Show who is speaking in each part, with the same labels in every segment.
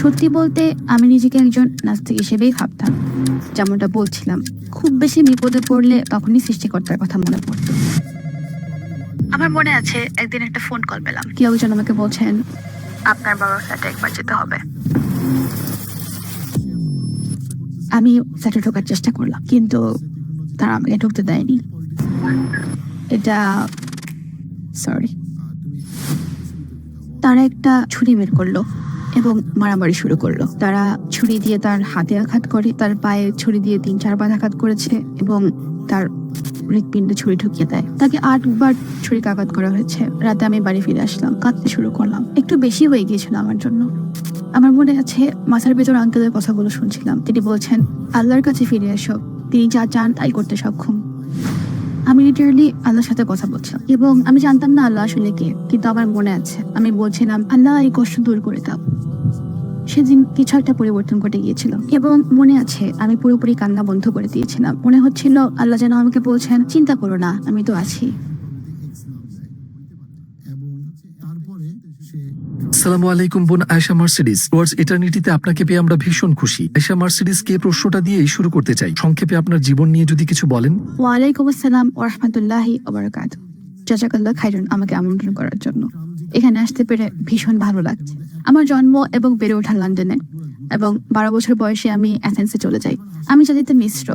Speaker 1: সত্যি বলতে আমি নিজেকে একজন নাস্তিক হিসেবেই ভাবতাম। যেমনটা বলছিলাম খুব বেশি বিপদে পড়লে তখনই সৃষ্টিকর্তার কথা মনে পড়তো। আমার মনে আছে একদিন একটা ফোন কল পেলাম। কেউ একজন আমাকে বলছেন? আপনার বাবার ফ্ল্যাটে একবার যেতে হবে। আমি ফ্ল্যাটে ঢোকার চেষ্টা করলাম কিন্তু তারা আমাকে ঢুকতে দেয়নি। এটা সরি তারা একটা ছুরি বের করল। এবং মারামারি শুরু করল। তারা ছুরি দিয়ে তার হাতে আঘাত করে, তার পায়ে ছুরি দিয়ে তিন চারবার আঘাত করেছে এবং তার হৃৎপিণ্ডে ছুরি ঢুকিয়ে দেয়। তাকে আটবার ছুরি আঘাত করা হয়েছে। রাতে আমি বাড়ি ফিরে আসলাম, কাঁদতে শুরু করলাম। একটু বেশি হয়ে গিয়েছিল আমার জন্য। আমার মনে আছে মাথার ভেতর আঙ্কেলের কথাগুলো শুনছিলাম। তিনি বলছেন, আল্লাহর কাছে ফিরে এসো। তিনি যা চান তাই করতে সক্ষম। আমি লিটারালি আল্লাহর সাথে কথা বলছিলাম। এবং আমি জানতাম না আল্লাহ আসলে কে, কিন্তু আমার মনে আছে, আমি বলছিলাম, আল্লাহ, এই কষ্ট দূর করে দাও। সেদিন কিছু একটা পরিবর্তন ঘটে গিয়েছিল। এবং মনে আছে, আমি পুরোপুরি কান্না বন্ধ করে দিয়েছিলাম। মনে হচ্ছিল, আল্লাহ যেন আমাকে বলছেন, চিন্তা করো না, আমি তো আছি।
Speaker 2: আসসালামু আলাইকুম বোন আয়শা মার্সিডিস। টুয়ার্ডস এটার্নিটিতে আপনাকে পেয়ে আমরা ভীষণ খুশি। আয়শা মার্সিডিস কে প্রশ্নটা দিয়েই শুরু করতে চাই। সংক্ষেপে আপনার জীবন নিয়ে যদি কিছু বলেন।
Speaker 1: ওয়ালাইকুম আসসালাম ওরহমতুল্লাহি ওবরাকাত জাজাকাল্লাহ খাইরুন আমাকে আমন্ত্রণ করার জন্য। এখানে আসতে পেরে ভীষণ ভালো লাগছে। আমার জন্ম এবং বেড়ে ওঠা লন্ডনে এবং বারো বছর বয়সে আমি অ্যাথেন্সে চলে যাই। আমি জাতিতে মিশ্র।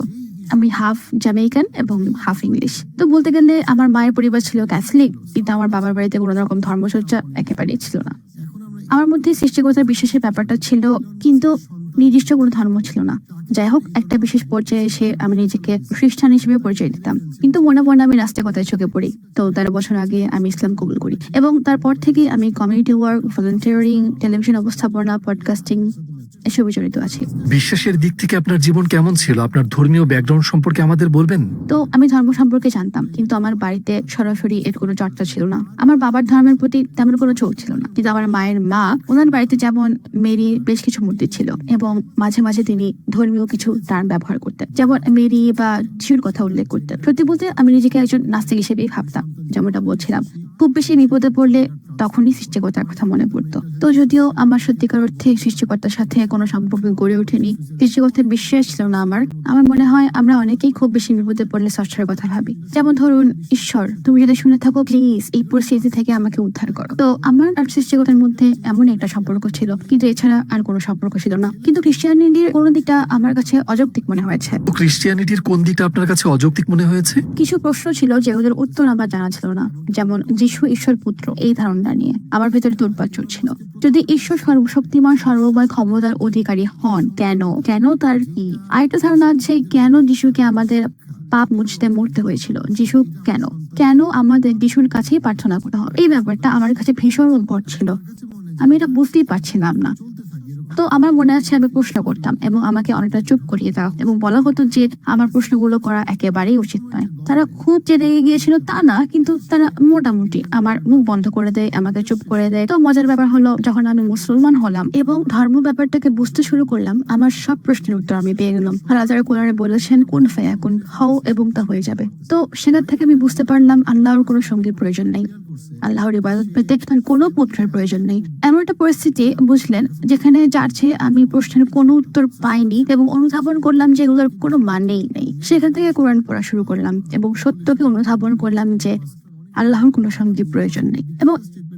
Speaker 1: আমি হাফ জামেইকান এবং হাফ ইংলিশ। তো বলতে গেলে আমার মায়ের পরিবার ছিল ক্যাথলিক, কিন্তু আমার বাবার বাড়িতে কোনো রকম ধর্মচর্চা একেবারেই ছিল না। আমার মধ্যে সৃষ্টিকর্তার বিশ্বাসের ব্যাপারটা ছিল, কিন্তু নির্দিষ্ট কোনো ধর্ম ছিল না। যাই হোক, একটা বিশেষ পর্যায়ে এসে আমি নিজেকে খ্রিস্টান হিসেবে পরিচয় দিতাম। কিন্তু মনে মনে আমি নাস্তিকতায় চোখে পড়ি। তো তেরো বছর আগে আমি ইসলাম কবুল করি। এবং তারপর থেকে আমি কমিউনিটি ওয়ার্ক ভলেন্টিয়ারিং টেলিভিশন অবস্থাপনা পডকাস্টিং এসবে জড়িত আছি।
Speaker 2: বিশ্বাসের দিক থেকে আপনার জীবন কেমন ছিল? আপনার ধর্মীয় ব্যাকগ্রাউন্ড সম্পর্কে আমাদের বলবেন?
Speaker 1: তো আমি ধর্ম সম্পর্কে জানতাম কিন্তু আমার বাড়িতে সরাসরি এর কোনো চর্চা ছিল না। আমার বাবার ধর্মের প্রতি তেমন কোনো ছিল না কিন্তু আমার মায়ের মা ওনার বাড়িতে যেমন মেরি বেশ কিছু মূর্তি ছিল এবং মাঝে মাঝে তিনি ধর্মীয় কিছু টার্ম ব্যবহার করতেন। যেমন মেরি বা যিশুর কথা উল্লেখ করতেন। সত্যি বলতে আমি নিজেকে একজন নাস্তিক হিসেবেই ভাবতাম যেমনটা বলছিলাম। খুব বেশি বিপদে পড়লে তখনই সৃষ্টিকর্তার কথা মনে পড়তো। তো যদিও আমার সত্যিকার অর্থে সৃষ্টিকর্তার সাথে কোনো সম্পর্ক গড়ে ওঠেনি। সৃষ্টিকর্তার বিশ্বাস ছিল না আমার। আমার মনে হয় আমরা অনেকেই খুব বেশি বিপদে পড়লে স্রষ্টার কথা ভাবি। যেমন ধরুন ঈশ্বর তুমি যদি শুনে থাকো প্লিজ এই পরিস্থিতি থেকে আমাকে উদ্ধার করো। তো আমার আর সৃষ্টিকর্তার মধ্যে এমন একটা সম্পর্ক ছিল কিন্তু এছাড়া আর কোনো সম্পর্ক ছিল না। কিন্তু খ্রিস্টিয়ানিটির কোনো দিকটা আমার কাছে অযৌক্তিক মনে হয়েছে।
Speaker 2: ক্রিশ্চিয়ানিটির কোন দিকটা আপনার কাছে অযৌক্তিক মনে হয়েছে?
Speaker 1: কিছু প্রশ্ন ছিল যেগুলোর উত্তর আমার জানা ছিল না। যেমন যিশু ঈশ্বর পুত্র এই ধারণা নিয়ে। আমার ভেতরে দুর্বার ছিল যদি ঈশ্বর সর্বশক্তিমান সর্বময় ক্ষমতার অধিকারী হন। কেন? কেন তার কি? আরেকটা ধারণা আছে, কেন যিশুকে আমাদের পাপ মুছতে মরতে হয়েছিল? যিশু কেন? কেন আমাদের যিশুর কাছেই প্রার্থনা করতে হবে এই ব্যাপারটা আমার কাছে ভীষণ উদ্ভট ছিল। আমি এটা বুঝতেই পারছিলাম না। তো আমার মনে আছে আমি প্রশ্ন করতাম এবং আমাকে অনেকটা চুপ করিয়ে দেওয়া এবং বলা হতো যে আমার প্রশ্নগুলো করা একেবারেই উচিত নয়। তারা খুব যে রেগে গিয়েছিল তা না, কিন্তু তারা মোটামুটি আমার মুখ বন্ধ করে দেয়, আমাকে চুপ করে দেয়। তো মজার ব্যাপার হলো, যখন আমি মুসলমান হলাম এবং ধর্ম ব্যাপারটাকে বুঝতে শুরু করলাম, আমার সব প্রশ্নের উত্তর আমি পেয়ে গেলাম। রাজার কোরআনে বলেছেন, কোন ফায়া কোন হও এবং তা হয়ে যাবে। তো সেখান থেকে আমি বুঝতে পারলাম, আল্লাহর কোনো সঙ্গীর প্রয়োজন নেই। আল্লাহর ইবাদত পেতে তার কোনো পুত্রের প্রয়োজন নেই। এমন একটা পরিস্থিতি বুঝলেন যেখানে যাচ্ছে আমি প্রশ্নের কোনো উত্তর পাইনি এবং অনুধাবন করলাম যে এগুলোর কোনো মানেই নেই। সেখান থেকে কোরআন পড়া শুরু করলাম এবং সত্যকে অনুধাবন করলাম যে আল্লাহর কোনো সঙ্গী প্রয়োজন নেই এবং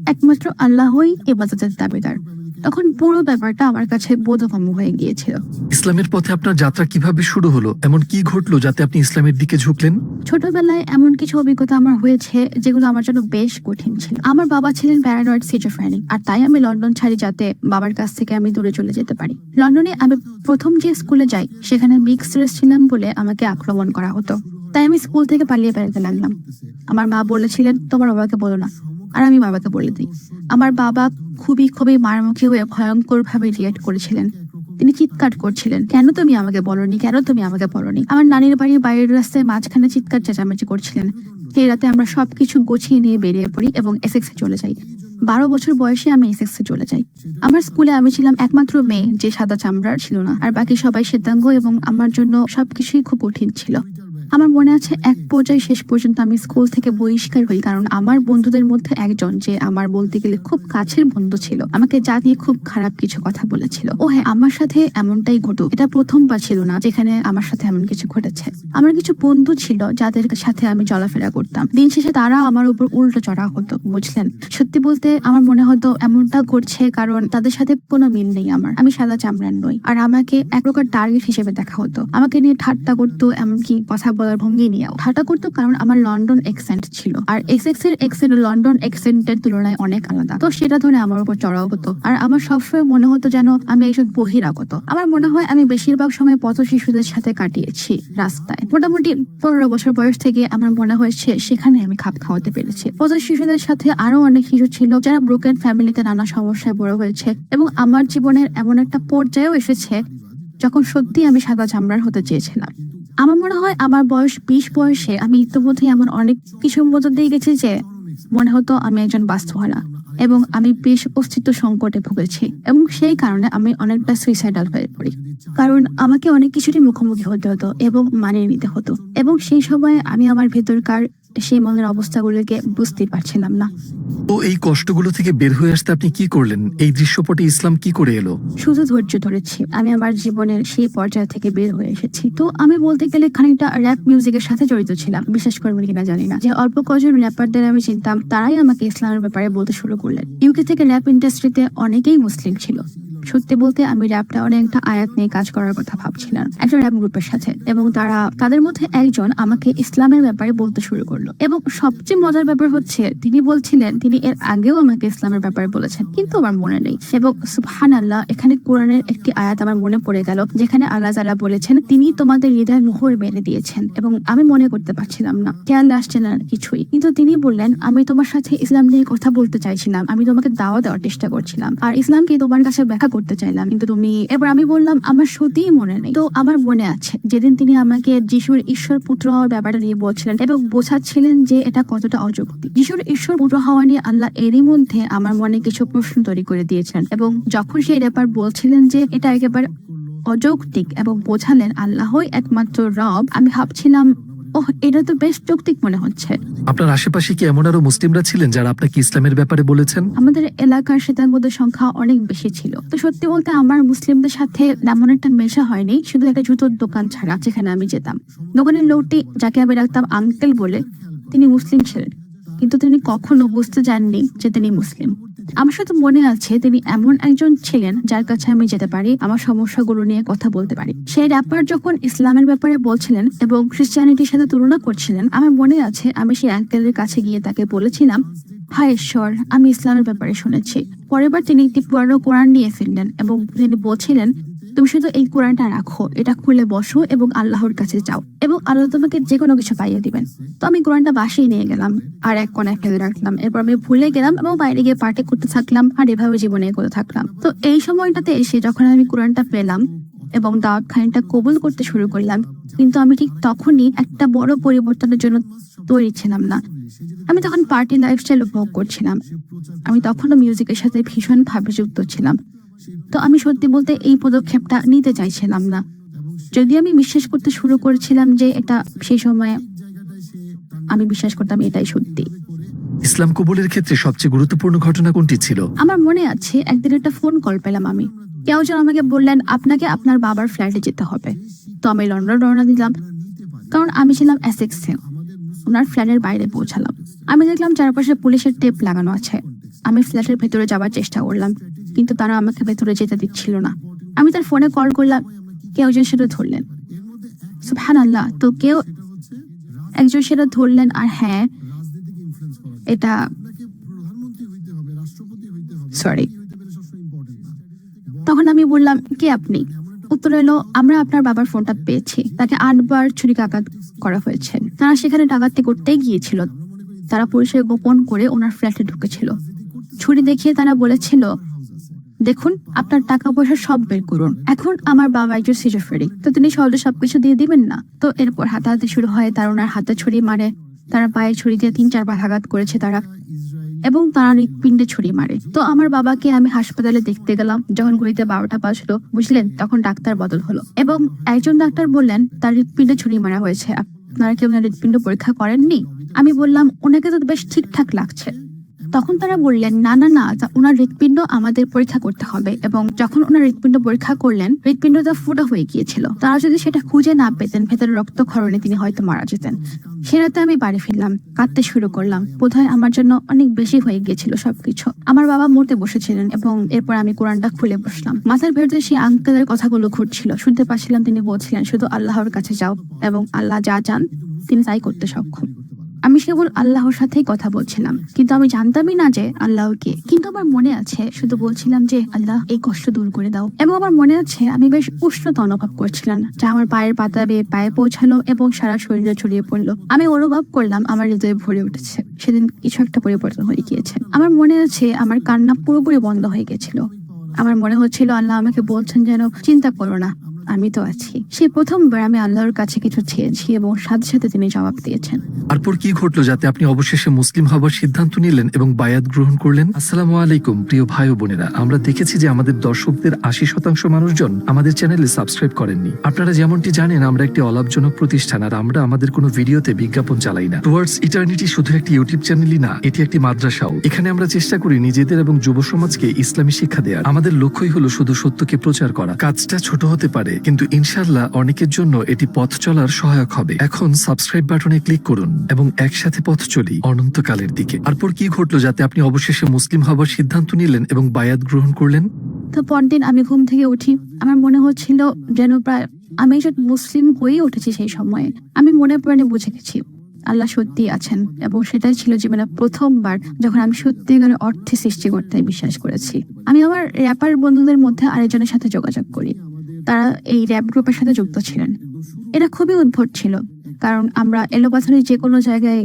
Speaker 1: একমাত্র আল্লাহই এবাদতের দাবিদার। তখন পুরো ব্যাপারটা আমার কাছে বোধগম্য হয়ে গিয়েছিল।
Speaker 2: ইসলামের পথে আপনার যাত্রা কীভাবে শুরু হলো? এমন কি ঘটলো যাতে আপনি ইসলামের দিকে ঝুঁকলেন?
Speaker 1: ছোটবেলায় এমন কিছু অভিজ্ঞতা আমার হয়েছে যেগুলো আমার জন্য বেশ কঠিন ছিল। আমার বাবা ছিলেন প্যারানয়েড সিজোফ্রেনিক আর তাই আমি লন্ডন ছাড়ি যাতে বাবার কাছ থেকে আমি দূরে চলে যেতে পারি। লন্ডনে আমি প্রথম যে স্কুলে যাই সেখানে মিক্স রেস ছিলাম বলে আমাকে আক্রমণ করা হতো। তাই আমি স্কুল থেকে পালিয়ে বেড়াতে লাগলাম। আমার মা বলেছিলেন তোমার বাবাকে বলো না। আর আমি বাবাকে বলে দিই। আমার বাবা খুবই খুবই মারমুখী হয়ে ভয়ঙ্কর ভাবে রিয়েক্ট করেছিলেন। তিনি চিৎকার করছিলেন, কেন তুমি আমাকে বলনি? কেন তুমি আমাকে বলনি? আমার নানির বাড়ির বাইরের রাস্তায় মাঝখানে চিৎকার চেঁচামেচি করছিলেন। সেই রাতে আমরা সবকিছু গুছিয়ে নিয়ে বেরিয়ে পড়ি এবং এসেক্সে চলে যাই। বারো বছর বয়সে আমি এসেক্সে চলে যাই। আমার স্কুলে আমি ছিলাম একমাত্র মেয়ে, যে সাদা চামড়ার ছিল না। আর বাকি সবাই শ্বেতাঙ্গ এবং আমার জন্য সবকিছুই খুব কঠিন ছিল। আমার মনে আছে এক পর্যায়ে শেষ পর্যন্ত আমি স্কুল থেকে বহিষ্কার হই, কারণ আমার বন্ধুদের মধ্যে একজন যে আমার বলতে গেলে খুব কাছের বন্ধু ছিল, আমাকে যা দিয়ে খুব খারাপ কিছু কথা বলেছিল। ও হ্যাঁ আমার সাথে এমনটাই ঘটুক। এটা প্রথমবার ছিল না যেখানে আমার সাথে এমন কিছু ঘটেছে। আমার কিছু বন্ধু ছিল যাদের সাথে আমি চলাফেরা করতাম। দিন শেষে তারা আমার উপর উল্টো চড়া হতো, বুঝলেন? সত্যি বলতে আমার মনে হতো এমনটা ঘটছে, কারণ তাদের সাথে কোনো মিল নেই আমার। আমি সাদা চামড়ার নই, আর আমাকে এক প্রকার টার্গেট হিসেবে দেখা হতো। আমাকে নিয়ে ঠাট্টা করতো, এমনকি কথা বলার ভঙ্গি নিয়েও ঠাট্টা করতো কারণ আমার লন্ডন এক্সেন্ট ছিল। আর এক্স এক্সের এক্সেন্ট লন্ডন এক্সেন্টের তুলনায় অনেক আলাদা। তো সেটা ধরে আমার উপর চড়াও হতো আর আমার সবসময় মনে হতো যেন আমি একজন বহিরাগত। আমার মনে হয় আমি বেশিরভাগ সময় পথ শিশুদের সাথে কাটিয়েছি রাস্তায়। মোটামুটি পনেরো বছর বয়স থেকে আমার মনে হয়েছে সেখানে আমি খাপ খাওয়াতে পেরেছি। পথ শিশুদের সাথে আরও অনেক শিশু ছিল যারা ব্রোকেন ফ্যামিলিতে নানা সমস্যায় বড় হয়েছে এবং আমার জীবনের এমন একটা পর্যায়েও এসেছে যখন সত্যি আমি সাদা চামড়ার হতে চেয়েছিলাম। আমার মনে হয় আমার বয়স বিশ বয়সে আমি ইতিমধ্যে এমন অনেক কিছু মতো দিয়ে গেছি যে মনে হতো আমি একজন বাস্তবহারা এবং আমি বেশ অস্তিত্ব সংকটে ভুগেছি এবং সেই কারণে আমি অনেকটা সুইসাইডাল হয়ে পড়ি। কারণ আমাকে অনেক কিছুরই মুখোমুখি হতে হতো এবং মানিয়ে নিতে হতো। এবং সেই সময় আমি আমার ভেতরকার সেই মনের অবস্থাগুলোকে বুঝতে পারছিলাম না।
Speaker 2: তো এই কষ্টগুলো থেকে বের হয়ে আসতে আপনি কি করলেন? এই দৃশ্যপটে ইসলাম কি করে এলো?
Speaker 1: শুধু ধৈর্য ধরেছি। আমি আমার জীবনের সেই পর্যায় থেকে বের হয়ে এসেছি। তো আমি বলতে গেলে খানিকটা র্যাপ মিউজিকের সাথে জড়িত ছিলাম। বিশ্বাস করবেন কিনা জানি না। যে অল্প কজন র্যাপারদের আমি চিনতাম তারাই আমাকে ইসলামের ব্যাপারে বলতে শুরু করলেন। ইউকে থেকে র্যাপ ইন্ডাস্ট্রিতে অনেকেই মুসলিম ছিল। সত্যি বলতে আমি র্যাপটা অনেকটা আয়াত নিয়ে কাজ করার কথা ভাবছিলাম একটা র্যাপ গ্রুপের সাথে। এবং তারা, তাদের মধ্যে একজন আমাকে ইসলামের ব্যাপারে বলতে শুরু করল। এবং সবচেয়ে মজার ব্যাপার হচ্ছে, তিনি বলছিলেন, তিনি এর আগেও আমাকে ইসলামের ব্যাপারে বলেছেন, কিন্তু আমার মনে নেই। এবং সুবহান আল্লাহ এখানে কোরআনের একটি আয়াত আমার মনে পড়ে গেল, যেখানে আল্লাহ তাআলা বলেছেন, তিনি তোমাদের হৃদয় মোহর মেরে দিয়েছেন। এবং আমি মনে করতে পারছিলাম না খেয়াল আসছে না কিছুই। কিন্তু তিনি বললেন, আমি তোমার সাথে ইসলাম নিয়ে কথা বলতে চাইছিলাম, আমি তোমাকে দাওয়া দেওয়ার চেষ্টা করছিলাম। আর ইসলামকে তোমার কাছে ব্যাখ্যা করতে চাইলাম। কিন্তু তুমি, এবার আমি বললাম, আমার সত্যিই মনে নেই। তো আমার মনে আছে, যেদিন তিনি আমাকে যিশুর ঈশ্বর পুত্র হওয়ার ব্যাপারটা নিয়ে বলছিলেন এবং বোঝাচ্ছিলেন যে এটা কতটা অযৌক্তিক। যিশুর ঈশ্বর পুত্র হওয়া নিয়ে আল্লাহ এরই মধ্যে আমার মনে কিছু প্রশ্ন তৈরি করে দিয়েছেন এবং যখন সেই ব্যাপার বলছিলেন যে এটা একেবারে অযৌক্তিক এবং বোঝালেন আল্লাহই একমাত্র রব, আমি ভাবছিলাম ওহ এটা তো বেশ যৌক্তিক মনে হচ্ছে।
Speaker 2: আপনার আশেপাশে কি এমন আরও মুসলিমরা ছিলেন যারা আপনাকে ইসলামের ব্যাপারে বলেছেন?
Speaker 1: আমাদের এলাকার শ্বেতাঙ্গদের সংখ্যা অনেক বেশি ছিল। তো সত্যি বলতে আমার মুসলিমদের সাথে তেমন একটা মেশা হয়নি শুধু একটা জুতোর দোকান ছাড়া যেখানে আমি যেতাম। দোকানের লোকটি যাকে আমি রাখতাম আঙ্কেল বলে তিনি মুসলিম ছিলেন কিন্তু তিনি কখনো বুঝতে যাননি যে তিনি মুসলিম। আমার সাথে মনে আছে তিনি এমন একজন ছিলেন যার কাছে আমি যেতে পারি, আমার সমস্যাগুলো নিয়ে কথা বলতে পারি। সেই র্যাপার যখন ইসলামের ব্যাপারে বলছিলেন এবং খ্রিস্টানিটির সাথে তুলনা করছিলেন, আমার মনে আছে আমি সেই আঙ্কেলের কাছে গিয়ে তাকে বলেছিলাম হায় ঈশ্বর, আমি ইসলামের ব্যাপারে শুনেছি। পরেরবার তিনি একটি পুরানো কোরআন নিয়ে ফিরলেন এবং তিনি বলছিলেন, তুমি শুধু এই কোরআনটা রাখো, এটা খুলে বসো এবং আল্লাহর কাছে যাও এবং আল্লাহ তোমাকে যে কোনো কিছু পাইয়ে দিবেন। তো আমি কোরআনটা বাসেই নিয়ে গেলাম, আর এক কোনায় ফেলে রাখলাম। এরপর আমি ভুলে গেলাম এবং বাইরে গিয়ে পার্টি করতে থাকলাম আর এভাবে জীবনে এগোতে থাকলাম। তো এই সময়টাতে এসে যখন আমি কোরআনটা পেলাম এবং দাওয়াত খানিকটা কবুল করতে শুরু করলাম, কিন্তু আমি ঠিক তখনই একটা বড় পরিবর্তনের জন্য তৈরি ছিলাম না। আমি তখন পার্টি লাইফস্টাইল উপভোগ করছিলাম। আমি তখনও মিউজিকের সাথে ভীষণ ভাবে যুক্ত ছিলাম। তো আমি সত্যি বলতে এই পদক্ষেপটা নিতে চাইছিলাম না। যদি আমি বিশ্বাস করতে শুরু করেছিলাম যে এটা সেই সময় আমি বিশ্বাস করতাম এটাই সত্যি।
Speaker 2: ইসলাম কবুলের ক্ষেত্রে সবচেয়ে গুরুত্বপূর্ণ ঘটনা কোনটি ছিল?
Speaker 1: আমার মনে আছে একদিন একটা ফোন কল পেলাম আমি। কেউ যেন আমাকে বললেন আপনাকে আপনার বাবার ফ্ল্যাটে যেতে হবে। তো আমি লন্ডন রওনা দিলাম। কারণ আমি ছিলাম অ্যাসেক্সে ওনার ফ্ল্যাটের বাইরে পৌঁছালাম। আমি দেখলাম চারপাশে পুলিশের টেপ লাগানো আছে। আমি ফ্ল্যাটের ভেতরে যাওয়ার চেষ্টা করলাম, কিন্তু তারা আমাকে ভেতরে যেতে দিচ্ছিল না। আমি তার ফোনে কল করলাম কেউ একজন সেটা ধরলেন? সুবহান আল্লাহ তো কেউ একজন সেটা ধরলেন আর হ্যাঁ এটা সরি। তখন আমি বললাম, কে আপনি? উত্তর এলো, আমরা আপনার বাবার ফোনটা পেয়েছি। তাকে আটবার ছুরিকাঘাত করা হয়েছে। তারা সেখানে ডাকাতি করতে গিয়েছিল। তারা পুলিশের গোপন করে ওনার ফ্ল্যাটে ঢুকেছিল। ছুরি দেখিয়ে তারা বলেছিল, দেখুন, আপনার টাকা পয়সা সব বের করুন। এখন আমার বাবা একজন সিজোফ্রেরিক তো তিনি সহজে সবকিছু দিয়ে দিবেন না? তো এরপর হাতাহাতি শুরু হয়। তারা ওনার হাতে ছুরি মারে। তারা পায়ে ছুরি দিয়ে তিন চারবার আঘাত করেছে তারা। এবং তারা হৃৎপিণ্ডে ছুরি মারে। তো আমার বাবাকে আমি হাসপাতালে দেখতে গেলাম। যখন ঘড়িতে বারোটা বাজলো, বুঝলেন? তখন ডাক্তার বদল হলো। এবং একজন ডাক্তার বললেন, তার হৃৎপিণ্ডে ছুরি মারা হয়েছে। আপনারা কি ওনার হৃৎপিণ্ড পরীক্ষা করেননি? আমি বললাম, ওনাকে তো বেশ ঠিকঠাক লাগছে। তখন তারা বললেন, না না না ওনার হৃৎপিণ্ড আমাদের পরীক্ষা করতে হবে। এবং যখন ওনার হৃৎপিণ্ড পরীক্ষা করলেন, হৃৎপিণ্ডটা ফুটো হয়ে গিয়েছিল। তারা যদি সেটা খুঁজে না পেতেন, ভেতরে রক্তক্ষরণে তিনি হয়তো মারা যেতেন। সে রাতে আমি বাড়ি ফিরলাম, কাঁদতে শুরু করলাম। বোধহয় আমার জন্য অনেক বেশি হয়ে গিয়েছিল সবকিছু। আমার বাবা মরতে বসেছিলেন এবং এরপর আমি কোরআনটা খুলে বসলাম। মাথার ভেতরে সেই আঙ্কেলের কথাগুলো ঘুরছিল। শুনতে পাচ্ছিলাম, তিনি বলছিলেন, শুধু আল্লাহর কাছে যাও এবং আল্লাহ যা চান, তিনি তাই করতে সক্ষম। আমি কেবল আল্লাহর সাথেই কথা বলছিলাম। কিন্তু আমি জানতামই না যে আল্লাহ কে। কিন্তু আমার মনে আছে, শুধু বলছিলাম যে আল্লাহ এই কষ্ট দূর করে দাও। এবং আমার মনে আছে, আমি বেশ উষ্ণতা অনুভব করছিলাম, যা আমার পায়ের পাতা বেয়ে পায়ে পৌঁছালো এবং সারা শরীরে ছড়িয়ে পড়ল। আমি অনুভব করলাম আমার হৃদয়ে ভরে উঠেছে। সেদিন কিছু একটা পরিবর্তন হয়ে গিয়েছে। আমার মনে আছে, আমার কান্না পুরোপুরি বন্ধ হয়ে গেছিল। আমার মনে হচ্ছিল আল্লাহ আমাকে বলছেন যেন চিন্তা করো না। আমি তো আছি। সে প্রথমবার আমি আল্লাহর কাছে কিছু চেয়েছি এবং সাথে সাথে তিনি জবাব দিয়েছেন।
Speaker 2: তারপর কি ঘটলো যাতে আপনি অবশেষে মুসলিম হবার সিদ্ধান্ত নিলেন এবং বায়াত গ্রহণ করলেন? আসসালামু আলাইকুম, প্রিয় ভাই ও বোনেরা। আমরা দেখেছি যে আমাদের দর্শকদের আশি শতাংশ মানুষজন আমাদের চ্যানেলে সাবস্ক্রাইব করেননি। আপনারা যেমনটি জানেন, আমরা একটি অলাভজনক প্রতিষ্ঠান আর আমরা আমাদের কোনো ভিডিওতে বিজ্ঞাপন চালাই না। টুয়ার্ডস ইটার্নিটি শুধু একটি ইউটিউব চ্যানেলই না, এটি একটি মাদ্রাসাও। এখানে আমরা চেষ্টা করি নিজেদের এবং যুব সমাজকে ইসলামী শিক্ষা দেওয়ার আমাদের লক্ষ্যই হলো শুধু সত্যকে প্রচার করা। কাজটা ছোট হতে পারে কিন্তু ইনশাল্লাহ অনেকের জন্য এটি পথ চলার সহায়ক হবে। এখন সাবস্ক্রাইব বাটনে ক্লিক করুন এবং একসাথে পথ চলি অনন্তকালের দিকে। তারপর কি ঘটলো যাতে আপনি অবশেষে মুসলিম হবার সিদ্ধান্ত নিলেন এবং বায়াত গ্রহণ করলেন?
Speaker 1: তো পরদিন আমি ঘুম থেকে উঠি। আমার মনে হচ্ছিল যেন প্রায় আমি মুসলিম হয়েই উঠেছি সেই সময়ে। আমি মনে প্রাণে বুঝে গেছি, আল্লাহ সত্যি আছেন এবং সেটাই ছিল জীবনে প্রথমবার যখন আমি সত্যিকার অর্থে সৃষ্টি করতে বিশ্বাস করেছি। আমি আমার র্যাপার বন্ধুদের মধ্যে আরেকজনের সাথে যোগাযোগ করি। তারা এই র্যাপ গ্রুপের সাথে যুক্ত ছিলেন। এটা খুবই উদ্ভট ছিল, কারণ আমরা এলোপাথারি যে কোনো জায়গায়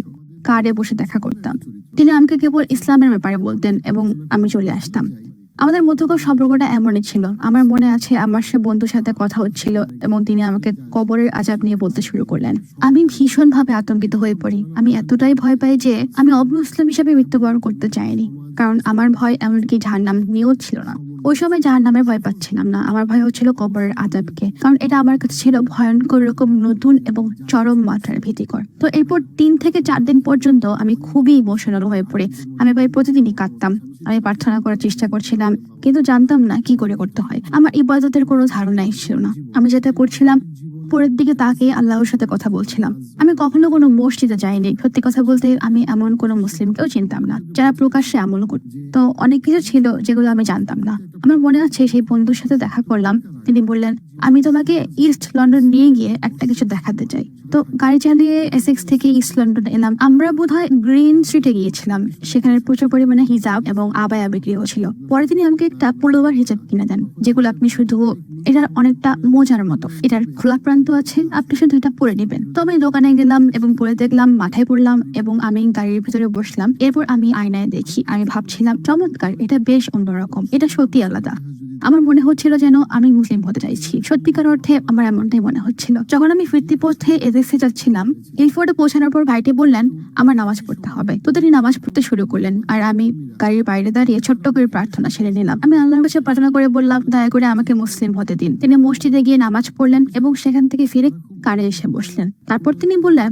Speaker 1: কারে বসে দেখা করতাম। তিনি আমাকে কেবল ইসলামের ব্যাপারে বলতেন এবং আমি চলে আসতাম। আমাদের মধ্যকার সম্পর্কটা এমনই ছিল। আমার মনে আছে আমার সে বন্ধুর সাথে কথা হচ্ছিল এবং তিনি আমাকে কবরের আজাব নিয়ে বলতে শুরু করলেন। আমি ভীষণভাবে আতঙ্কিত হয়ে পড়ি। আমি এতটাই ভয় পাই যে আমি অবমুসলিম হিসেবে মৃত্যুবরণ করতে চাইনি, কারণ আমার ভয় এমনকি ঝার নাম নিয়েও ছিল না। ওই সময় জাহান্নামের ভয় পাচ্ছিলাম না। আমার ভয় হচ্ছিল কবরের আজাবকে কারণ এটা আমার কাছে ছিল ভয়ঙ্কর রকম নতুন এবং চরম মাত্রার ভীতিকর। তো এরপর তিন থেকে চার দিন পর্যন্ত আমি খুবই ইমোশনাল হয়ে পড়ে। আমি ভাই প্রতিদিনই কাঁদতাম। আমি প্রার্থনা করার চেষ্টা করছিলাম, কিন্তু জানতাম না কি করে করতে হয়। আমার ইবাদতের কোনো ধারণাই ছিল না। আমি যেটা করছিলাম পরের দিকে তাকিয়ে আল্লাহর সাথে কথা বলছিলাম। আমি কখনো কোনো মসজিদে যাইনি। সত্যি কথা বলতে আমি এমন কোনো মুসলিমকেও চিনতাম না, যারা প্রকাশ্যে আমল করত তো অনেক কিছু ছিল যেগুলো আমি জানতাম না। আমার মনে আছে সেই বন্ধুর সাথে দেখা করলাম। তিনি বললেন, আমি তোমাকে ইস্ট লন্ডন নিয়ে গিয়ে একটা কিছু দেখাতে চাই। তো গাড়ি চালিয়ে এসেক্স থেকে ইস্ট লন্ডন এলাম। আমরা বোধহয় গ্রিন স্ট্রিটে গিয়েছিলাম। সেখানে প্রচুর পরিমাণে হিজাব এবং আবায়া বিক্রি হচ্ছিল। পরে তিনি আমাকে একটা পোলোভার হিজাব কিনে দেন, যেগুলো আপনি শুধু, এটার অনেকটা মোজার মতো। এটার খোলা প্রান্ত আছে, আপনি শুধু এটা পরে নেবেন। তো আমি দোকানে গেলাম এবং পরে দেখলাম, মাথায় পড়লাম এবং আমি গাড়ির ভিতরে বসলাম। এরপর আমি আয়নায় দেখি, আমি ভাবছিলাম, চমৎকার, এটা বেশ অন্যরকম, এটা সত্যি আলাদা। আমার মনে হচ্ছিল যেন আমি মুসলিম হতে চাইছি। সত্যিকার অর্থে আমার এমনটাই মনে হচ্ছিল। যখন আমি ফিরতি পথে এদেশে যাচ্ছিলাম এয়ারপোর্টে পৌঁছানোর পর ভাইটি বললেন, আমার নামাজ পড়তে হবে। তো তিনি নামাজ পড়তে শুরু করলেন আর আমি গাড়ির বাইরে দাঁড়িয়ে ছোট্ট করে প্রার্থনা সেরে নিলাম। আমি আল্লাহর কাছে প্রার্থনা করে বললাম, দয়া করে আমাকে মুসলিম হতে দিন। তিনি মসজিদে গিয়ে নামাজ পড়লেন এবং সেখান থেকে ফিরে কারে এসে বসলেন। তারপর তিনি বললেন,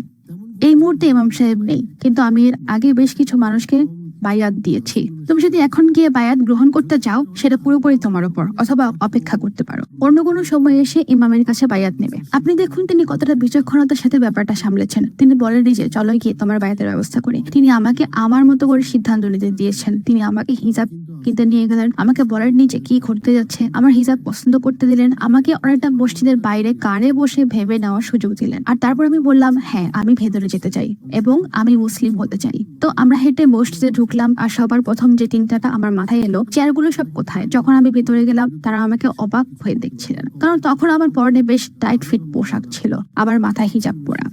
Speaker 1: এই মুহূর্তে ইমাম সাহেব নেই, কিন্তু আমি এর আগে বেশ কিছু মানুষকে বায়াত দিয়েছি। তুমি যদি এখন গিয়ে বায়াত গ্রহণ করতে চাও সেটা পুরোপুরি তোমার উপর, অথবা অপেক্ষা করতে পারো। অন্য কোনো সময় এসে ইমামের কাছে বায়াত নেবে। আপনি দেখুন, তিনি কতটা বিচক্ষণতার সাথে ব্যাপারটা সামলেছেন। তিনি বলেন যে, চলো গিয়ে তোমার বায়াতের ব্যবস্থা করি। তিনি আমাকে আমার মতো করে সিদ্ধান্ত নিতে দিয়েছেন। তিনি আমাকে হিজাব কিনতে নিয়ে গেলেন। আমাকে বলার নিচে কি ঘটতে যাচ্ছে। আমার হিজাব পছন্দ করতে দিলেন। আমাকে অনেকটা মসজিদের বাইরে কারে বসে ভেবে নেওয়ার সুযোগ দিলেন। আর তারপর আমি বললাম হ্যাঁ আমি ভেতরে যেতে চাই এবং আমি মুসলিম হতে চাই। তো আমরা হেঁটে মসজিদে ঢুকলাম আর সবার প্রথম যে চিন্তাটা আমার মাথায় এলো, চেয়ারগুলো সব কোথায়? যখন আমি ভেতরে গেলাম, তারা আমাকে অবাক হয়ে দেখছিলেন। কারণ তখন আমার পরনে বেশ টাইট ফিট পোশাক ছিল, আবার মাথায় হিজাব পরা।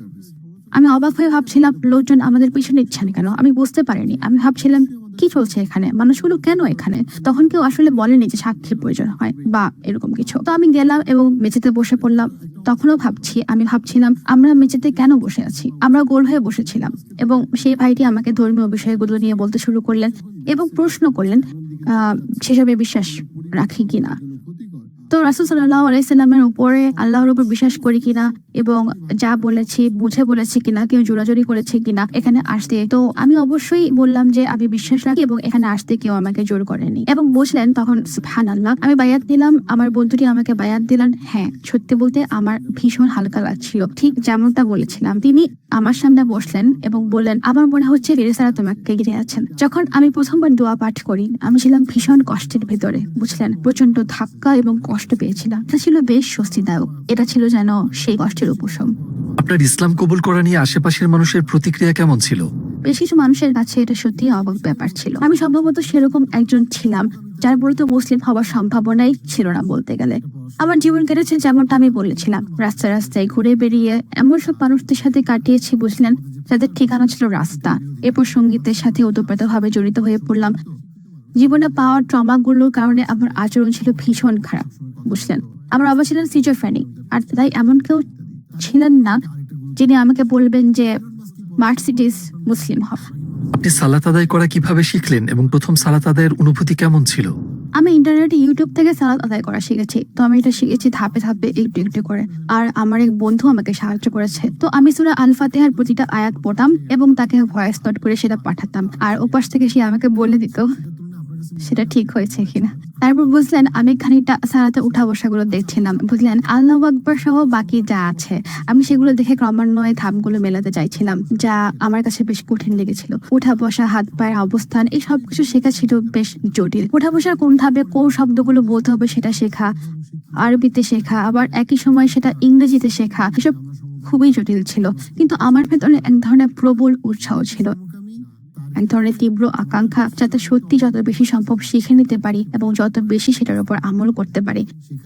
Speaker 1: আমি অবাক হয়ে ভাবছিলাম, লোকজন আমাদের পিছনে ইচ্ছেন কেন? আমি বুঝতে পারিনি। আমি ভাবছিলাম কি চলছে এখানে? মানুষগুলো কেন এখানে? তখন কেউ আসলে বলেনি যে সাক্ষীর প্রয়োজন হয় বা এরকম কিছু। তো আমি গেলাম এবং মেঝেতে বসে পড়লাম। তখনও ভাবছি, আমি ভাবছিলাম, আমরা মেঝেতে কেন বসে আছি? আমরা গোল হয়ে বসেছিলাম এবং সেই ভাইটি আমাকে ধর্মীয় বিষয়গুলো নিয়ে বলতে শুরু করলেন এবং প্রশ্ন করলেন, আহ, সেসবে বিশ্বাস রাখি কিনা? তো রাসুল সাল্লাহ আলাইসাল্লামের উপরে আল্লাহর উপর বিশ্বাস করি কিনা এবং যা বলেছি, বুঝে বলেছি কিনা, কেউ জোরাজোরি করেছে কিনা, এখানে আসতে, তো আমি অবশ্যই বললাম যে আমি বিশ্বাস রাখি এবং এখানে আসতে কেউ আমাকে জোর করেনি। এবং বুঝলেন তখন সুবহান আল্লাহ আমি বায়াত দিলাম, আমার বন্ধুটি আমাকে বায়াত দিলেন হ্যাঁ সত্যি বলতে আমার ভীষণ হালকা লাগছিল। ঠিক যেমনটা বলেছিলাম। তিনি আমার সামনে বসলেন এবং বললেন, আমার মনে হচ্ছে ফেরেসারা তোমাকে ঘিরে আছেন। যখন আমি প্রথমবার দোয়া পাঠ করি, আমি ছিলাম ভীষণ কষ্টের ভেতরে, বুঝলেন? প্রচণ্ড ধাক্কা এবং কষ্ট পেয়েছিলাম। এটা ছিল বেশ স্বস্তিদায়ক। এটা ছিল যেন সেই কষ্টের উপশম।
Speaker 2: আপনার ইসলাম কবুল করা নিয়ে আশেপাশের মানুষের প্রতিক্রিয়া কেমন ছিল?
Speaker 1: বেশ কিছু মানুষের কাছে এটা সত্যি অবাক ব্যাপার ছিল। আমি সম্ভবত সেরকম একজন ছিলাম যার মূলত মুসলিম হওয়ার সম্ভাবনাই ছিল না বলতে গেলে। আমার জীবন কেটেছে যেমনটা আমি বলেছিলাম। রাস্তায় রাস্তায় ঘুরে বেরিয়ে এমন সব মানুষদের সাথে কাটিয়েছি বুঝলেন? যাদের ঠিকানা ছিল রাস্তা। এরপর সঙ্গীতের সাথে ওতপ্রোতভাবে জড়িত হয়ে পড়লাম। জীবনে পাওয়ার ট্রমাগুলোর কারণে আমার আচরণ ছিল ভীষণ খারাপ বুঝলেন? আমার বাবা ছিলেন সিজোফ্রেনিক আর তাই এমন কেউ ছিলেন না যিনি আমাকে বলবেন যে মার্সিডিস মুসলিম হও
Speaker 2: আপনি সালাত আদায় করা কীভাবে শিখলেন এবং প্রথম সালাত আদায়ের অনুভূতি কেমন ছিল?
Speaker 1: আমি ইন্টারনেটে ইউটিউব থেকে সালাদ আদায় করা শিখেছি তো আমি এটা শিখেছি ধাপে ধাপে একটু একটু করে। আর আমার এক বন্ধু আমাকে সাহায্য করেছে তো আমি সুরা আল ফাতেহার প্রতিটা আয়াত পড়তাম এবং তাকে ভয়েস নোট করে সেটা পাঠাতাম। আর ওপাশ থেকে সে আমাকে বলে দিত সেটা ঠিক হয়েছে কিনা? তারপর বুঝলেন, আমি খানিকটা সারাতে উঠা বসাগুলো দেখছিলাম। বুঝলেন, আল্লাহ আকবর সহ বাকি যা আছে, আমি সেগুলো দেখে ক্রমান্বয়ে ধাপগুলো মেলাতে চাইছিলাম, যা আমার কাছে বেশ কঠিন লেগেছিল। উঠা বসা, হাত পায়ের অবস্থান, এই সব কিছু শেখা ছিল বেশ জটিল। উঠা বসার কোন ধাপে কোন শব্দগুলো বলতে হবে সেটা শেখা, আরবিতে শেখা, আবার একই সময় সেটা ইংরেজিতে শেখা, এসব খুবই জটিল ছিল। কিন্তু আমার ভেতরে এক ধরনের প্রবল উৎসাহ ছিল। এক ধরনের তীব্র আকাঙ্ক্ষা যাতে সত্যি যত বেশি সম্ভব শিখে নিতে পারি এবং যত বেশি সেটার উপর আমল করতে পারি।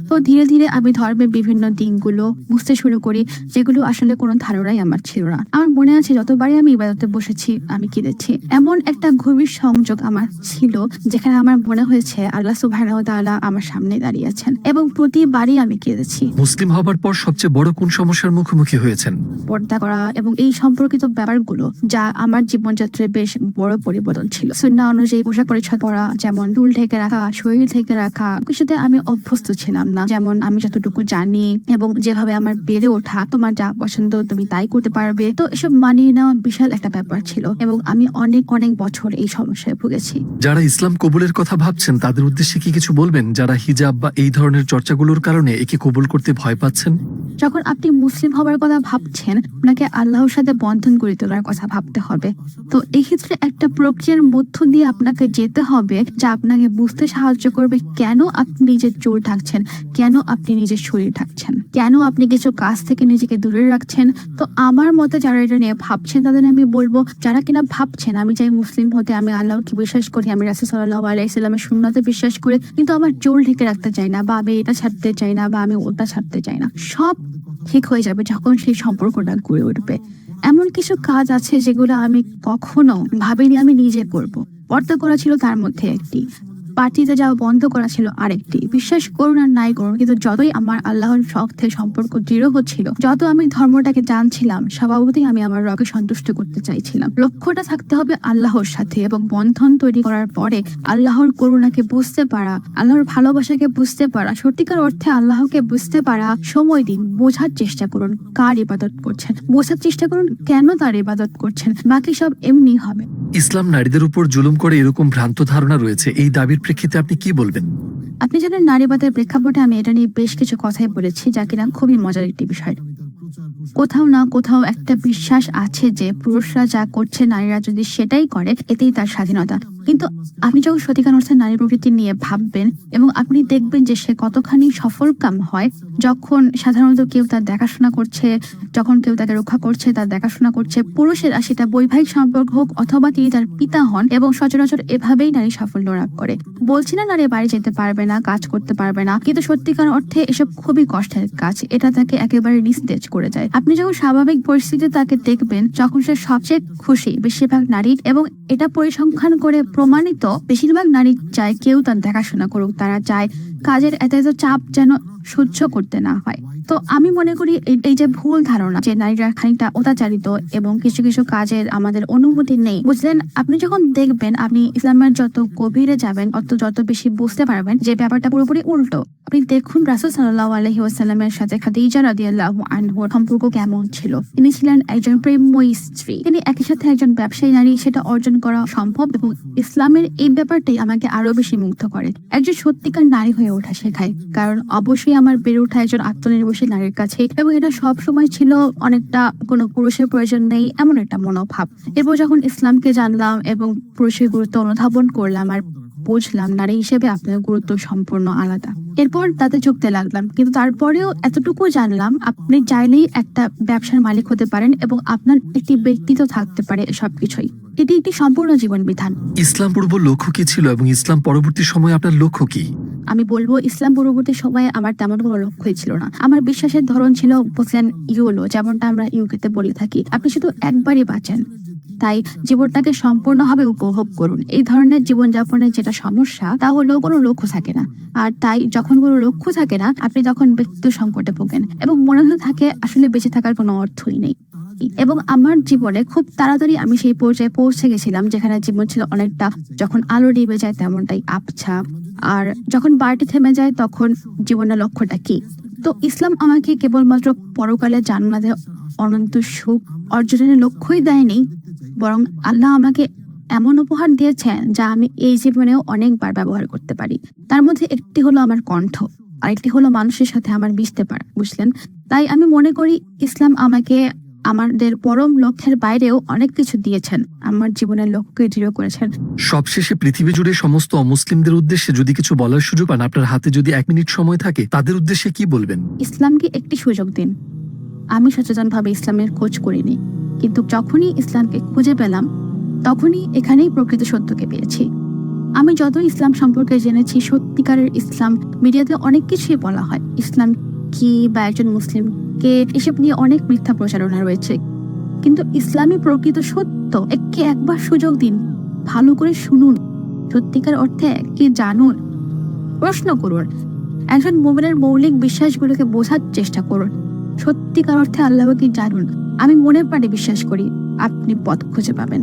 Speaker 1: তো ধীরে ধীরে আমি ধর্মের বিভিন্ন দিকগুলো বুঝতে শুরু করি যেগুলো আসলে কোনো ধারণাই আমার ছিল না। আমার মনে আছে যতবারই আমি ইবাদতে বসেছি আমি কেঁদেছি এমন একটা গভীর সংযোগ আমার ছিল যেখানে আমার মনে হয়েছে আল্লাহ তাআলা আমার সামনে দাঁড়িয়ে আছেন এবং প্রতিবারই আমি কেঁদেছি
Speaker 2: মুসলিম হবার পর সবচেয়ে বড় কোন সমস্যার মুখোমুখি হয়েছেন?
Speaker 1: পর্দা করা এবং এই সম্পর্কিত ব্যাপারগুলো যা আমার জীবনযাত্রায় বেশ বড় পরিবর্তন ছিল। সুন্না অনুযায়ী পোশাক পরিচ্ছদ পরা যেমন চুল থেকে রাখা শরীর থেকে রাখা কিছুতে আমি অভ্যস্ত ছিলাম না। যেমন আমি যতটুকু জানি এবং যেভাবে আমার বেড়ে ওঠা তোমার যা পছন্দ তুমি তাই করতে পারবে। তো এসব মানিয়ে নেওয়া বিশাল একটা ব্যাপার ছিল এবং আমি অনেক অনেক বছর এই সমস্যায় ভুগেছি।
Speaker 2: যারা ইসলাম কবুলের কথা ভাবছেন তাদের উদ্দেশ্যে কি কিছু বলবেন? যারা হিজাব বা এই ধরনের চর্চাগুলোর কারণে একে কবুল করতে ভয় পাচ্ছেন?
Speaker 1: যখন আপনি মুসলিম হবার কথা ভাবছেন আপনাকে আল্লাহর সাথে বন্ধন করে তোলার কথা ভাবতে হবে। তো এই ক্ষেত্রে একটা প্রক্রিয়ার মধ্য দিয়ে আপনাকে যেতে হবে যা আপনাকে বুঝতে সাহায্য করবে কেন আপনি নিজের চোর থাকছেন কেন আপনি নিজের শরীর থাকছেন কেন আপনি কিছু কাজ থেকে নিজেকে দূরে রাখছেন। তো আমার মতে যারা এটা নিয়ে ভাবছেন তাদের আমি বলব, যারা কিনা ভাবছেন, আমি চাই মুসলিম হতে, আমি আল্লাহকে বিশ্বাস করি, আমি রাসুল সাল্লাহ আলাইসাল্লামের শূন্যতে বিশ্বাস করি, কিন্তু আমার চোর ঢেকে রাখতে চাই না বা আমি এটা ছাড়তে চাই না বা আমি ওটা ছাড়তে চাই না। সব ঠিক হয়ে যাবে যখন সেই সম্পর্কটা গড়ে উঠবে। এমন কিছু কাজ আছে যেগুলো আমি কখনো ভাবিনি আমি নিজে করব। পর্দা করা ছিল তার মধ্যে একটি। পার্টিতে যাওয়া বন্ধ করা ছিল আরেকটি। বিশ্বাস করুন আর নাই করুন, কিন্তু যতই আমার আল্লাহর থেকে সম্পর্ক দৃঢ় হচ্ছিল, যত আমি ধর্মটাকে জানছিলাম, স্বভাবতই আমি আমার রকে সন্তুষ্ট করতে চাইছিলাম। লক্ষ্যটা থাকতে হবে আল্লাহর সাথে এবং বন্ধন তৈরি করার পরে আল্লাহর করুণাকে বুঝতে পারা, আল্লাহর ভালোবাসাকে বুঝতে পারা, সত্যিকার অর্থে আল্লাহকে বুঝতে পারা, সময় দিন, বোঝার চেষ্টা করুন, কার ইবাদত করছেন, বোঝার চেষ্টা করুন, কেন তার ইবাদত করছেন, বাকি সব এমনি হবে।
Speaker 2: ইসলাম নারীদের উপর জুলুম করে এরকম ভ্রান্ত ধারণা রয়েছে, এই দাবির প্রেক্ষিতে আপনি কি বলবেন?
Speaker 1: আপনি জানেন নারীবাদের প্রেক্ষাপটে আমি এটা নিয়ে বেশ কিছু কথাই বলেছি যা কিনা খুবই মজার একটি বিষয়। কোথাও না কোথাও একটা বিশ্বাস আছে যে পুরুষরা যা করছে নারীরা যদি সেটাই করে, এতেই তার স্বাধীনতা। কিন্তু আপনি যখন সত্যিকার অর্থে নারী প্রকৃতি নিয়ে ভাববেন এবং আপনি দেখবেন যে সে কতখানি সফলকাম হয়, যখন সাধারণত কেউ তার দেখাশোনা করছে, যখন কেউ তাকে রক্ষা করছে, তার দেখাশোনা করছে, পুরুষেরা সেটা বৈবাহিক সম্পর্ক হোক অথবা তিনি তার পিতা হন এবং সচরাচর এভাবেই নারী সাফল্য লাভ করে। বলছি না নারী বাড়ি যেতে পারবে না, কাজ করতে পারবে না, কিন্তু সত্যিকার অর্থে এসব খুবই কষ্টের কাজ। এটা তাকে একেবারে নিস্তেজ করে যায়। আপনি যখন স্বাভাবিক পরিস্থিতিতে তাকে দেখবেন, যখন সে সবচেয়ে খুশি, বেশিরভাগ নারী, এবং এটা পরিসংখ্যান করে প্রমাণিত বেশিরভাগ নারী চায় কেউ তার দেখাশোনা করুক তারা চায় কাজের এত এত চাপ যেন সহ্য করতে না হয়। তো আমি মনে করি এই- যে ভুল ধারণা যে নারীরা খানিকটা অত্যাচারিত এবং কিছু কিছু কাজের আমাদের অনুমতি নেই, বুঝলেন? আপনি যখন দেখবেন আপনি ইসলামের যত গভীরে যাবেন, অত যত বেশি বুঝতে পারবেন যে ব্যাপারটা পুরোপুরি উল্টো। আপনি দেখুন রাসুল সাল্লাহ আলহি সাথে খাদিজা রাদিয়াল্লাহু আনহুর সম্পর্ক কেমন ছিল। তিনি ছিলেন একজন প্রেমময়ী স্ত্রী। তিনি একই সাথে একজন ব্যবসায়ী নারী, সেটা অর্জন করা সম্ভব এবং ইসলামের এই ব্যাপারটাই আমাকে আরও বেশি মুগ্ধ করে। একজন সত্যিকার নারী হয়ে ওঠা শেখায়। কারণ অবশ্যই আমার বেড়ে ওঠা একজন আত্মনির্ভরশীল নারীর কাছে এবং এটা সব সময় ছিল অনেকটা কোনো পুরুষের প্রয়োজন নেই এমন একটা মনোভাব। এরপর যখন ইসলামকে জানলাম এবং পুরুষের গুরুত্ব অনুধাবন করলাম আর বুঝলাম নারী হিসেবে আপনার গুরুত্ব সম্পূর্ণ আলাদা। এরপর তাতে চুকতে লাগলাম কিন্তু তারপরেও এতটুকু জানলাম আপনি চাইলেই একটা ব্যবসার মালিক হতে পারেন এবং আপনার একটি ব্যক্তিত্ব থাকতে পারে সবকিছুই। এটি একটি সম্পূর্ণ জীবন বিধান।
Speaker 2: ইসলাম পূর্ব লক্ষ্য কি ছিল এবং ইসলাম পরবর্তী সময়ে আপনার লক্ষ্য কি?
Speaker 1: আমি বলব ইসলাম পরবর্তী সময়ে আমার তেমন কোনো লক্ষ্যই ছিল না। আমার বিশ্বাসের ধরন ছিল বুঝলেন ইউলো যেমনটা আমরা ইউকেতে বলে থাকি। আপনি শুধু একবারই বাঁচেন। তাই জীবনটাকে সম্পূর্ণভাবে উপভোগ করুন। এই ধরনের জীবনযাপনের যেটা সমস্যা, তা হলো কোনো লক্ষ্য থাকে না। আর তাই যখন কোনো লক্ষ্য থাকে না, আপনি তখন ব্যক্তিত্ব সংকটে ভোগেন এবং মনে হতে থাকে, আসলে বেঁচে থাকার কোনো অর্থই নেই। এবং আমার জীবনে খুব তাড়াতাড়ি আমি সেই পর্যায়ে পৌঁছে গেছিলাম, যেখানে জীবন ছিল অনেকটা যখন আলো নিভে যায় তেমনটাই আবছা। আর যখন বাড়িটি থেমে যায়, তখন জীবনের লক্ষ্যটা কি? তো ইসলাম আমাকে কেবলমাত্র পরকালে জান্নাতে অনন্ত সুখ অর্জনের লক্ষ্যই দেয়নি, বরং আল্লাহ আমাকে এমন উপহার দিয়েছেন যা আমি এই জীবনেও অনেকবার ব্যবহার করতে পারি। তার মধ্যে একটি হলো আমার কণ্ঠ, আরেকটি হলো মানুষের সাথে আমার মিশতে পার, বুঝলেন? তাই আমি মনে করি ইসলাম আমাকে আমাদের পরম লক্ষ্যের বাইরেও অনেক কিছু দিয়েছেন। আমার জীবনের লক্ষ্যকে দৃঢ় করেছেন।
Speaker 2: সবশেষে পৃথিবী জুড়ে সমস্ত অমুসলিমদের উদ্দেশ্যে যদি কিছু বলার সুযোগ পান আপনার হাতে যদি এক মিনিট সময় থাকে তাদের উদ্দেশ্যে কি বলবেন?
Speaker 1: ইসলামকে একটি সুযোগ দিন। আমি সচেতনভাবে ইসলামের খোঁজ করিনি কিন্তু যখনই ইসলামকে খুঁজে পেলাম তখনই এখানেই প্রকৃত সত্যকে পেয়েছি। আমি যত ইসলাম সম্পর্কে জেনেছি সত্যিকারের ইসলাম মিডিয়াতে অনেক কিছুই বলা হয়। ইসলাম কি বা একজন মুসলিম কে এসব নিয়ে অনেক মিথ্যা প্রচারণা রয়েছে। কিন্তু ইসলামী প্রকৃত সত্য, একে একবার সুযোগ দিন, ভালো করে শুনুন, সত্যিকার অর্থে কি জানুন, প্রশ্ন করুন, একজন মোমেনের মৌলিক বিশ্বাসগুলোকে বোঝার চেষ্টা করুন, সত্যিকার অর্থে আল্লাহকে জানুন। আমি মনে প্রাণে বিশ্বাস করি, আপনি পথ খুঁজে পাবেন।